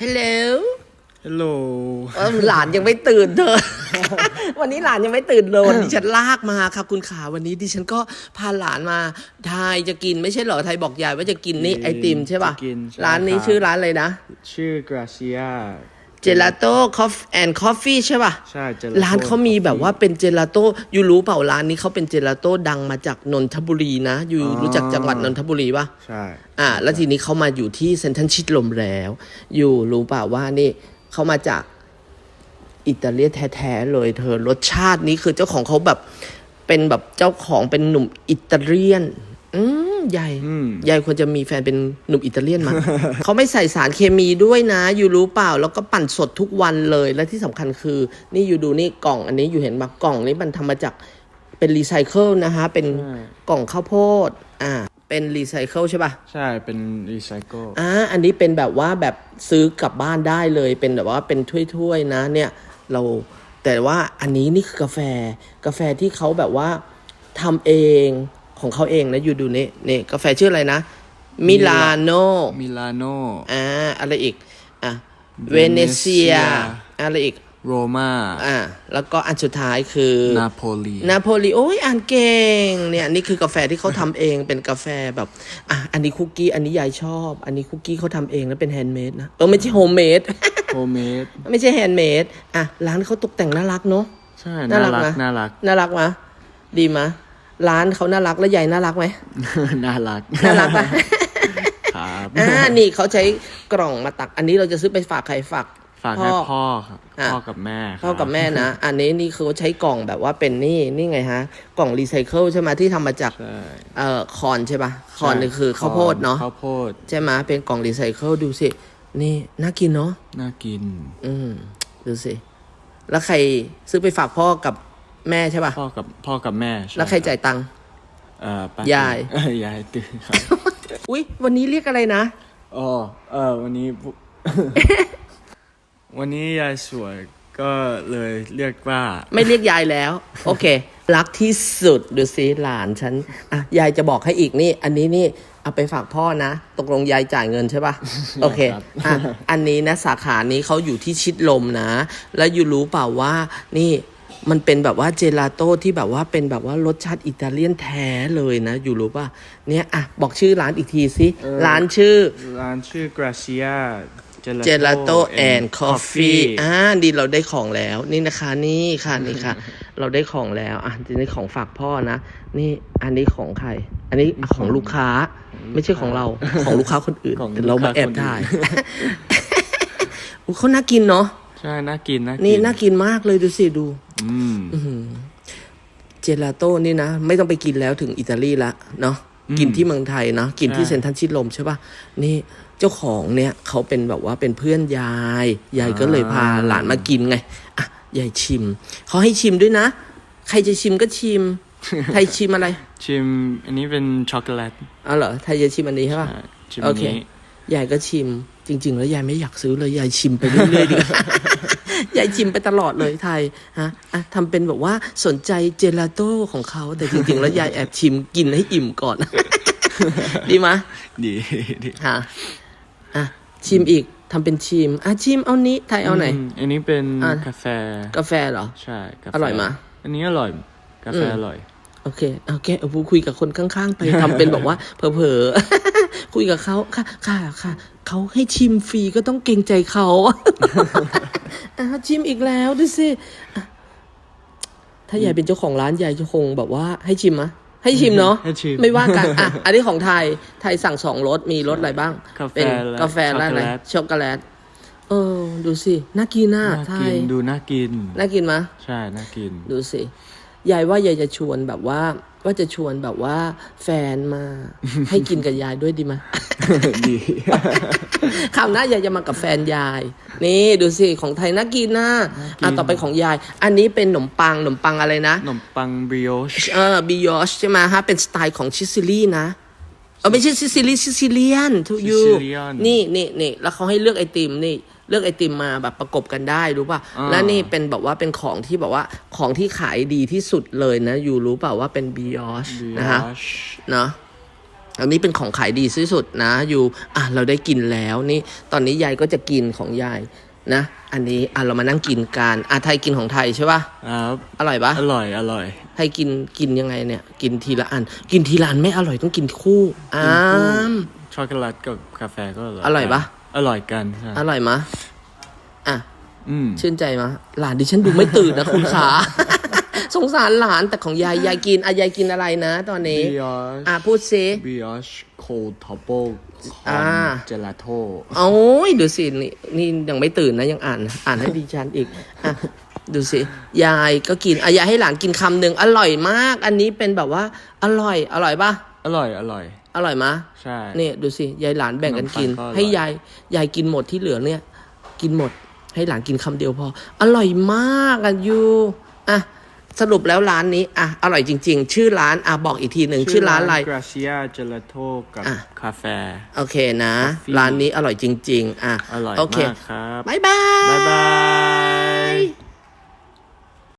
ฮัลโหล ฮัลโหลเออหลานยังไม่ตื่นเธอ วันนี้หลานยังไม่ตื่นเลยวันนี้ฉันลากมาค่ะคุณขาวันนี้ดิฉันก็พาหลานมาทายจะกินไม่ใช่เหรอไทยบอกยายว่าจะกินนี่ไอติมใช่ป่ะจะกินใช่ร้านนี้ครับชื่อร้านอะไรนะ ชื่อกราเซีย เจลาโต้คอฟแอนด์คอฟฟี่ใช่ป่ะ ใช่ Gelato ร้านเขามีแบบว่าเป็นเจลาโต้ยูรู้เปล่าร้านนี้เขาเป็นเจลาโต้ดังมาจากนนทบุรีนะ อยู่อ๋อรู้จักจังหวัดนนทบุรีป่ะ ใช่ อ่า แล้วทีนี้เขามาอยู่ที่เซนทรัลชิดลมแล้ว อยู่รู้เปล่าว่านี่เขามาจากอิตาเลียนแท้ๆเลยเธอรสชาตินี้คือเจ้าของเขาแบบเป็นแบบเจ้าของเป็นหนุ่มอิตาเลียน อืม ใหญ่อืมยายควรจะมีแฟนเป็นหนุ่มอิตาเลียนมาเขาไม่ใส่สารเคมีด้วยนะ อยู่รู้เปล่า แล้วก็ปั่นสดทุกวันเลย และที่สำคัญคือ นี่อยู่ดูนี่กล่อง อันนี้อยู่เห็นปะกล่องนี้มันทำมาจากเป็นรีไซเคิลนะคะเป็นใช่กล่องข้าวโพด อ่า เป็นรีไซเคิลใช่ปะใช่ เป็นรีไซเคิลอ่าอันนี้เป็นแบบว่าแบบซื้อกลับบ้านได้เลย เป็นแบบว่าเป็นถ้วยๆนะ เนี่ย เราแต่ว่าอันนี้นี่คือกาแฟ กาแฟที่เขาแบบว่าทำเอง ของเขาเองนะอยู่ดูนี่นี่กาแฟชื่ออะไรนะมิลานโนมิลานโนอ่าอะไรอีกอะเวเนเซีย Venezia อะไรอีกโรมาอ่าแล้วก็อันสุดท้ายคือนาโปลีนาโปลีโอ้ยอ่านเก่งเนี่ยนี่คือกาแฟที่เขาทำเองเป็นกาแฟแบบอะอันนี้คุกกี้อันนี้ยายชอบ อันนี้คุกกี้เขาทำเองแล้วเป็นแฮนด์เมดนะเออไม่ใช่โฮมเมดโฮเมดไม่ใช่แฮนด์เมดอะร้านเขาตกแต่งน่ารักเนาะใช่น่าน่ารักรักนะน่ารักน่ารักมะดีมะ ร้านเขาน่ารักแล้วยายน่ารักไหม น่ารัก น่ารักปะครับอ่านี่เขาใช้กล่องมาตัก อันนี้เราจะซื้อไปฝากใครฝาก ฝากให้พ่อครับอะพ่อกับแม่ครับพ่อกับแม่นะ อันนี้นี่คือเขาใช้กล่องแบบว่าเป็นนี่นี่ไงฮะ กล่องรีไซเคิลใช่ไหมที่ทำมาจากใช่เอ่อคอนใช่ปะคอนนี่คือข้าวโพดเนาะข้าวโพดใช่ไหมเป็นกล่องรีไซเคิลดูสินี่น่ากินเนาะน่ากิน อืมดูสิแล้วใครซื้อไปฝากพ่อกับ แม่ใช่ปะพ่อกับพ่อกับแม่ช่แล้วใครจ่ายตังค์ เอ่อป้ยาย เอ้ยายตื่นครับ อุ๊ย วันนี้เรียกอะไรนะ อ๋อ เออวันนี้พวก วันนี้ยายสวยก็เลยเรียกว่า ไม่เรียกยายแล้ว โอเค รักที่สุดดูสิหลานฉันอะยายจะบอกให้อีกนี่ อันนี้นี่เอาไปฝากพ่อนะ ตกลงยายจ่ายเงินใช่ปะโอเคครับ อะอันนี้นะสาขานี้เขาอยู่ที่ชิดลมนะ แล้วอยู่รู้เปล่าว่านี่ มันเป็นแบบว่าเจลาโต้ที่แบบว่าเป็นแบบว่ารสชาติอิตาเลียนแท้เลยนะ อยู่รู้ป่ะ เนี่ยอะ บอกชื่อร้านอีกทีสิร้านชื่อ ร้านชื่อกราเซียเจลาโต้แอนด์คอฟฟี่อ่าดีเราได้ของแล้ว นี่นะคะ นี่ค่ะ นี่ค่ะ เราได้ของแล้ว อะทีนี้ของฝากพ่อนะ นี่อันนี้ของใคร อันนี้ของลูกค้า ไม่ใช่ของเรา ของลูกค้าคนอื่น ของแต่เรามาแอบลูกค้าคนอื่น ถ่าย อุ๊ยเขาน่ากินเนาะ ใช่ น่ากินน่ากินี่น่ากินมากเลยดูสิดูอืม เจลาโต้นี่นะ ไม่ต้องไปกินแล้วถึงอิตาลีละเนาะกินที่เมืองไทยเนาะกินที่ใช่เซนทรัลชิดลมใช่ป่ะนี่เจ้าของเนี่ยเขาเป็นแบบว่าเป็นเพื่อนยายยายก็เลยพาหลานมากินไงอะยายชิมเขาให้ชิมด้วยนะ ใครจะชิมก็ชิมใครชิมอะไร ชิม อันนี้เป็นช็อกโกแลตอ๋อเหรอไทยจะชิมอันนี้ใช่ป่ะอ่าชิมโออันเคนี้ยายก็ชิม จริง ๆ แล้วยายไม่อยากซื้อเลยยายชิมไปเรื่อยๆดีกว่ายายชิมไปตลอดเลยไทยฮะอะทำเป็นแบบว่าสนใจเจลาโต้ของเขาแต่จริง ๆ แล้วยายแอบชิมกินให้อิ่มก่อน ดีมะดีดีฮะอะชิมอีกทำเป็นชิมอะชิมเอานี้ไทยเอาไหนมอันนี้เป็นอะกาแฟ กาแฟเหรอ ใช่กาแฟอร่อยมะอันนี้อร่อย กาแฟอร่อย โอเคโอเคเอาพูดคุยกับคนข้างๆ ไปทำเป็นแบบว่าเผลอๆคุยกับเขาค่ะ ค่ะค่ะเขาให้ชิมฟรีก็ต้องเกรงใจเขาอะชิมอีกแล้วดูสิอะถ้ายายเป็นเจ้าของร้านยายจะคงแบบว่าให้ชิมมะให้ชิมเนาะให้ชิมไม่ว่ากันอะอันนี้ของไทยไทยสั่งสองรสมีรสอะไรบ้างกาแฟเป็นและกาแฟและอะไรช็อกโกแลตช็อกโกแลตเออ ดูสิ น่ากินน่ะน่าไทกิยนดูน่ากิน น่ากินมะใช่ น่ากิน ดูสิ ยายว่ายายจะชวนแบบว่า ว่าจะชวนแบบว่า แฟนมา ให้กินกับยายด้วยดีไหมดีคราวหน้ายายจะมากับแฟนยาย นี่ดูสิของไทยน่ากินนะอะต่อไปของยาย อันนี้เป็นขนมปังขนมปังอะไรนะขนมปังบริโอชเออบิยอชใช่ไหมฮะเป็นสไตล์ของซิซิลีนะเออไม่ใช่ซิซิลีซิซิเลียนทูยู Sicilian นี่นี่นี่แล้วเขาให้เลือกไอติมนี่ เลือกไอติมมาแบบประกบกันได้รู้ป่ะอ่า และนี่เป็นแบบว่าเป็นของที่แบบว่าของที่ขายดีที่สุดเลยนะ อยู่รู้เปล่าว่าเป็นบิยอชบรินะโอฮะชเนาะอันนี้เป็นของขายดีที่สุดนะ อยู่ อะ เราได้กินแล้วนี่ ตอนนี้ยายก็จะกินของยายนะ อันนี้ อะ เรามานั่งกินกัน อะ ไทยกินของไทยใช่ป่ะครับอร่อยปะอร่อยอร่อย ไทยกิน กินยังไงเนี่ย กินทีละอัน กินทีละอันไม่อร่อยต้องกินคู่อ้าม ช็อกโกแลตกับกาแฟก็อร่อยอร่อยปะ อร่อยกันใช่อร่อยมะอะ อืมชื่นใจมะหลานดิฉันดูไม่ตื่นนะคุณขา สงสารหลานแต่ของยายยายกินอะยายกินอะไรนะ ตอนนี้ บิออชอะพูดซิ บิออชโคลท็อปเปิลคออ่า นเจลาโต้โอ้ยดูสินี่นี่ยังไม่ตื่นนะยังอ่าน อ่านให้ดิฉันอีกอะดูสิยายก็กินอะยายให้หลานกินคำหนึ่งอร่อยมาก อันนี้เป็นแบบว่า อร่อย อร่อยปะอร่อยอร่อย อร่อยมะใช่นี่ดูสิยายหลานแบ่งกันกิน ขนมปังก็อร่อย ให้ยายยายกินหมดที่เหลือเนี่ย กินหมด ให้หลานกินคำเดียวพอ อร่อยมากอะยูอะสรุปแล้วร้านนี้อะอร่อยจริง ๆ ชื่อร้านอะบอกอีกทีหนึ่งชื่อร้านอะไร กราเซียเจลาโต้กับอะ คาเฟ่โอเคนะ ร้านนี้อร่อยจริง ๆ อะอร่อยโอเคมากครับ บายบาย บ๊ายบาย